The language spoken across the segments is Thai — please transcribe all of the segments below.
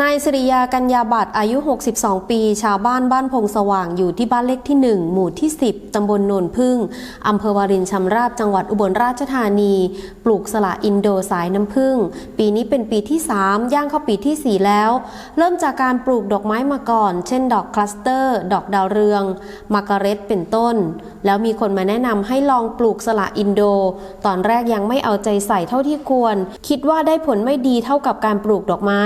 นายสิริยากัญญาบัตรอายุ 62 ปี ชาวบ้านบ้านพงสว่างอยู่ที่บ้านเลขที่ 1 หมู่ที่ 10 ตำบลโนนพึ่ง อำเภอวารินชำราบจังหวัดอุบลราชธานี ปลูกสละอินโดสายน้ำผึ้งปีนี้เป็นปีที่ 3 ย่างเข้าปีที่ 4 แล้ว เริ่มจากการปลูกดอกไม้มาก่อน เช่นดอกคลัสเตอร์ ดอกดาวเรืองมาการเร็ตเป็นต้น แล้วมีคนมาแนะนำให้ลองปลูกสละอินโด ตอนแรกยังไม่เอาใจใส่เท่าที่ควร คิดว่าได้ผลไม่ดีเท่ากับการปลูกดอกไม้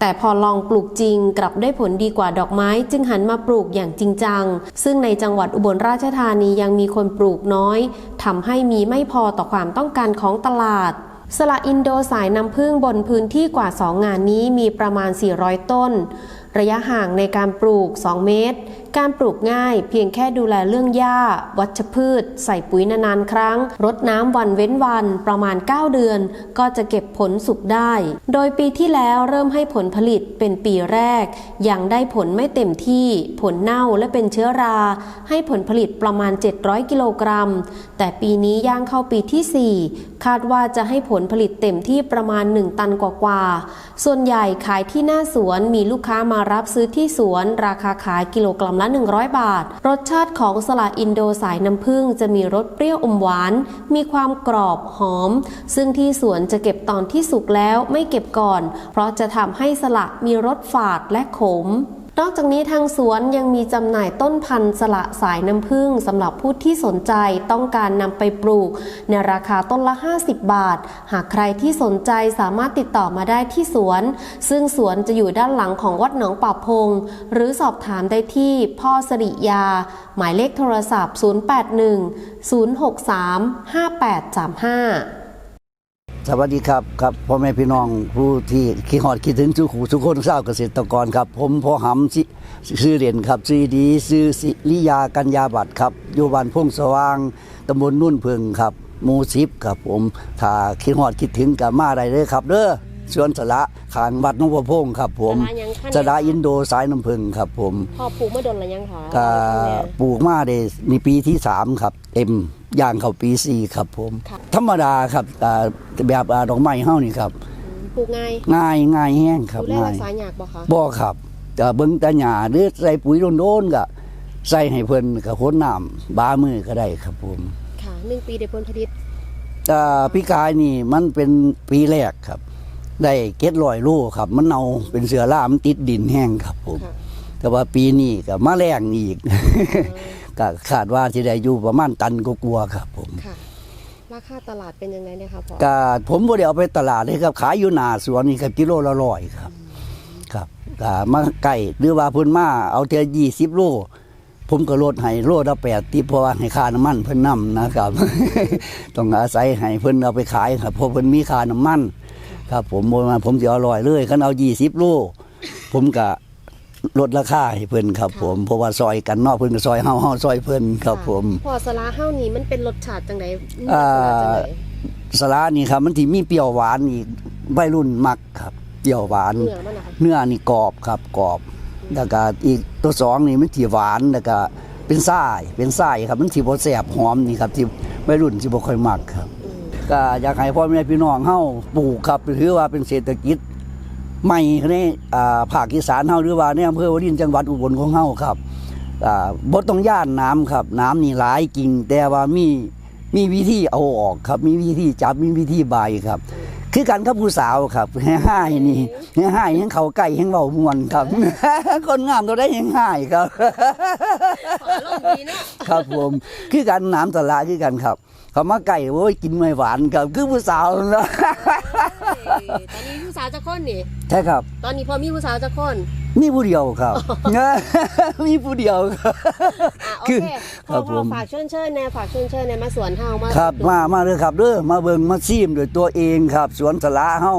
แต่พอลองปลูกจริงกลับได้ผลดีกว่าดอกไม้ จึงหันมาปลูกอย่างจริงจัง ซึ่งในจังหวัดอุบลราชธานียังมีคนปลูกน้อยทำให้มีไม่พอต่อความต้องการของตลาดสละอินโดสายน้ำพึ่งบนพื้นที่กว่า 2 งานนี้มีประมาณ 400 ต้น ระยะห่างในการปลูก 2 เมตรการปลูกง่ายเพียงแค่ดูแลเรื่องหญ้า วัชพืช ใส่ปุ๋ยนานๆครั้ง รดน้ำวันเว้นวันประมาณ 9 เดือน ก็จะเก็บผลสุกได้ โดยปีที่แล้วเริ่มให้ผลผลิตเป็นปีแรก ยังได้ผลไม่เต็มที่ ผลเน่าและเป็นเชื้อรา ให้ผลผลิตประมาณ 700 กิโลกรัม แต่ปีนี้ย่างเข้าปีที่ 4 คาดว่าจะให้ผลผลิตเต็มที่ประมาณ 1 ตันกว่าๆส่วนใหญ่ขายที่หน้าสวนมีลูกค้ามารับซื้อที่สวน ราคาขายกิโลกรัมละ 100 บาท รสชาติของสละอินโดสายน้ำผึ้งจะมีรสเปรี้ยวอมหวาน มีความกรอบหอม ซึ่งที่สวนจะเก็บตอนที่สุกแล้วไม่เก็บก่อน เพราะจะทำให้สละมีรสฝาดและขม นอกจากนี้ทางสวนยังมีจำหน่ายต้นพันธุ์สละสายน้ำผึ้งสำหรับผู้ที่สนใจต้องการนำไปปลูก ในราคาต้นละ 50 บาท หากใครที่สนใจสามารถติดต่อมาได้ที่สวน ซึ่งสวนจะอยู่ด้านหลังของวัดหนองป่าพง หรือสอบถามได้ที่พ่อสริยา หมายเลขโทรศัพท์ 081 063 5835 สวัสดีครับครับพ่อแม่พี่น้องผู้ที่คิดฮอดคิดถึงสุขูทุกคนทราบเกษตรกรครับ ผมพ่อหำสิซื้อเด่นครับซื้อดีซื้อสิริยากัญญาบัตรครับอยู่บ้านพงสว่างตำบลนุ่นเพึงครับหมู่สิบครับผมถ้าคิดฮอดคิดถึงกับมาได้เลยครับเด้อสวนสละขางวัดหนองบัวพงครับ ผมสละยังคะสละอินโดสายน้ำพึงครับ ผมพ่อปลูกเมื่อดนหรือยังคะก็ปลูกมาได้มีปีที่สามครับ เต็ม ย่างเข้าปีสี่ครับผมธรรมดาครับอ่าแบบอ่าดอกไม้เฮานี่ครับ ปลูกง่ายง่ายง่ายแห้งครับดูแลง่ารัย กษาหยากบ่คะบ่ครับแต่เบิ่งแต่หญ้าหรือใส่ปุ๋ยโดนๆก็ใส่ให้เพิ่นก็โคนน้ำบามือก็ได้ครับผมค่ะหนึ่งปีได้ผลผลิตแต่พี่กายนี่มันเป็นปีแรกครับ ได้เก็ดลอยโลครับ มันเนาเป็นเสือล่ามันติดดินแห้งครับผม ค่ะแต่ว่าปีนี้ก็มาแรงอีก ก็คาดว่าสิได้อยู่ประมาณตันก็กลัวาๆครับผมค่ะ ราคาตลาดเป็นยังไงเนี่ยคะพ่อก็ผมบ่ได้เอาไปตลาดเลยครับขายอยู่หน้าสวนนี่ครับกิโลละร้อยครับ ครับก็มาไก่หรือว่าเพิ่นมาเอาเท่ายี่สิบโลผมก็ลดให้โลละแปดที่เพราะว่าให้ค่าน้ำมันเพิ่นนํนะครับ ต้องอาศัยให้เพิ่นเอาไปขายครับเพราะเพิ่นมีค่าน้ำมัน ครับผมบ่มาผมสิเอาร้อยเลยคันเอายี่สิบโลผมก็ ลดราคาให้เพิ่นครับผมเพราะว่าซอยกันเนอกเพิ่นก็ซอยเฮาเฮาซอยเพิ่นครับผม พอสลาเฮ้านี่มันเป็นรสชาติจังไดอ่า จังไดสลานี่ครับมันที่มีเปรี้ยวหวานอีกวัยรุ่นมักครับเปรี้ยวหวาน เนื้อมันนะคะเนื้อนี่กรอบครับกรอบแล้วก็อีกตัวสองนี่มันที่หวานแล้วก็เป็นไส้เป็นไส้ครับมันที่บ่แซ่บหอมนี่ครับที่วัยรุ่นที่บ่ค่อยมักครับก็อยากให้พ่อแม่พี่น้องเฮาปลูกครับถือว่าเป็นเศรษฐกิจ ใหม่ในอ่าภาคอีสานเฮาหรือว่าในอำเภอวารินจังหวัดอุบลของเฮาครับอ่าบ่ต้องย่านน้ำครับ น้ำนี่หลายกิ่งแต่ว่ามีมีวิธีเอาออกครับ มีวิธีจับมีวิธีบายครับ คือกันกับผู้สาวครับแห่ห้ายนี่แห่ห้ายแห่เขาใกล้แห่เว้ามวนครับ คนงามตัวได้แห่ห้ายครับขอลงดีเนาะครับผมคือกันน้ำสละคือกันครับเขามาไก่โอ้ยกินไม่หวานครับคือผู้สาวนะ ตอนนี้ผู้สาวจะคนนี่ใช่ครับ ตอนนี้พอมีผู้สาวจะคนมีผู้เดียวครับ มีผู้เดียวครับอะโอคือเคพครัอบพผอมฝากเชิญเชิญแน่ฝากเชิญเชิญแน่มาสวนเฮามาครับ มามาเลยครับเด้อมาเบิ่งมาซีมด้วยตัวเองครับ สวนสละเฮา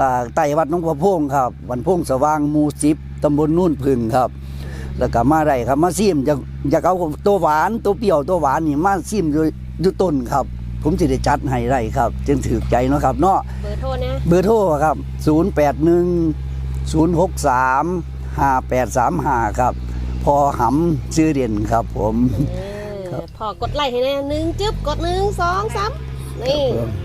อ่าใต้วัดหน้องประพงครับวันพงสว่างหมู่สิบตำบลนุ่นพึ่งครับ แล้วก็มาได้ครับมาซีมอยากอยากเอาตัวหวานตัวเปรี้ยวตัวหวานนี่มาซีมอยู่อยู่ต้นครับ ผมจะได้จัดให้ได้ครับ จึงถือใจเนาะครับเนาะเบอร์โทรนะเบอร์โทรครับ 081 063 5835 ครับ พอหำชื่อเด่นครับผม เออพอกดไลค์ให้แน่หนึ่งจึ๊บกดหนึ่งสองสามนี่ ครับผม